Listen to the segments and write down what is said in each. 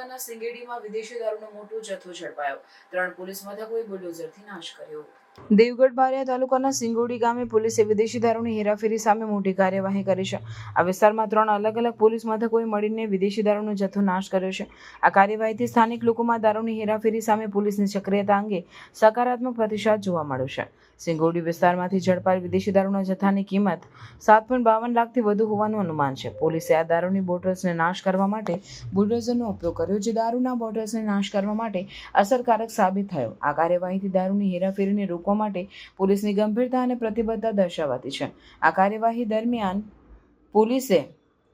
તાલુકાના સિંગેડીમાં વિદેશી દારૂનો મોટો જથ્થો ઝડપાયો. ત્રણ પોલીસ મથકોએ બુલડોઝરથી નાશ કર્યો. દેવગઢ બારિયા તાલુકાના સિંગોડી ગામે પોલીસે વિદેશી દારૂની હેરાફેરી સામે મોટી કાર્યવાહી કરી છે. આ વિસ્તારમાં ત્રણ અલગ અલગ પોલીસ મથકોએ મળીને વિદેશી દારૂનો જથ્થો નાશ કર્યો છે. આ કાર્યવાહીથી સ્થાનિક લોકોમાં દારૂની હેરાફેરી સામે પોલીસની સક્રિયતા અંગે સકારાત્મક પ્રતિસાદ જોવા મળ્યો છે. સિંગોડી વિસ્તારમાંથી ઝડપાયેલ વિદેશી દારૂના જથ્થાની કિંમત સાત પોઈન્ટ બાવન લાખથી વધુ હોવાનું અનુમાન છે. પોલીસે આ દારૂની બોટલ્સને નાશ કરવા માટે બુલડોઝરનો ઉપયોગ કર્યો, જે દારૂના બોટલ્સને નાશ કરવા માટે અસરકારક સાબિત થયો. આ કાર્યવાહીથી દારૂની હેરાફેરીને રોકવા માટે પોલીસની ગંભીરતા અને પ્રતિબદ્ધતા દર્શાવાતી છે. આ કાર્યવાહી દરમિયાન પોલીસે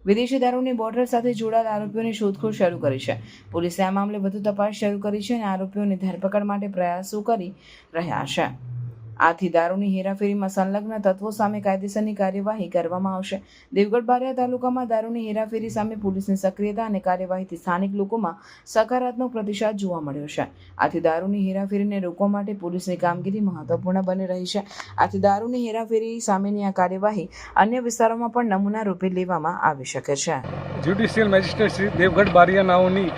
વિદેશી દારૂની બોટલ સાથે જોડાયેલ આરોપીઓની શોધખોળ શરૂ કરી છે. પોલીસે આ મામલે વધુ તપાસ શરૂ કરી છે અને આરોપીઓની ધરપકડ માટે પ્રયાસો કરી રહ્યા છે. આથી દારૂની હેરાફેરીમાં સંલગ્ન તત્વો સામે કાયદેસરની કાર્યવાહી કરવામાં આવશે. દેવગઢ બારિયા તાલુકામાં દારૂની હેરાફેરી સામે પોલીસની સક્રિયતા અને કાર્યવાહીથી સ્થાનિક લોકોમાં સકારાત્મક પ્રતિસાદ જોવા મળ્યો છે. આથી દારૂની હેરાફેરીને રોકવા માટે પોલીસની કામગીરી મહત્વપૂર્ણ બની રહી છે. આથી દારૂની હેરાફેરી સામેની આ કાર્યવાહી અન્ય વિસ્તારોમાં પણ નમૂના રૂપે લેવામાં આવી શકે છે. જ્યુડિશિયલ મેજિસ્ટ્રેટ શ્રી દેવગઢ બારિયાનાઓની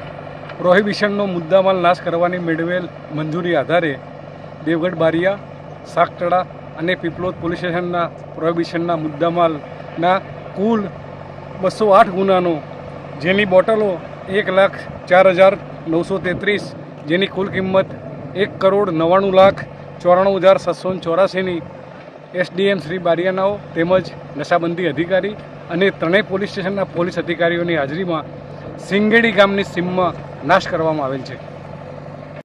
પ્રોહિબિશનનો મુદ્દામાલ નાશ કરવાની મેળવેલ મંજૂરી આધારે દેવગઢ બારિયા સાગતળા અને પીપલોદ પોલીસ સ્ટેશનના પ્રોહિબિશનના મુદ્દામાલના કુલ બસો આઠ ગુનાનો, જેની બોટલો એક લાખ ચાર હજાર નવસો તેત્રીસ, જેની કુલ કિંમત એક કરોડ નવ્વાણું લાખ ચોરાણું હજાર સાતસો ચોરાસીની એસડીએમ શ્રી બારિયાનાઓ તેમજ નશાબંધી અધિકારી અને ત્રણેય પોલીસ સ્ટેશનના પોલીસ અધિકારીઓની હાજરીમાં સિંગેડી ગામની સીમમાં નાશ કરવામાં આવેલ છે.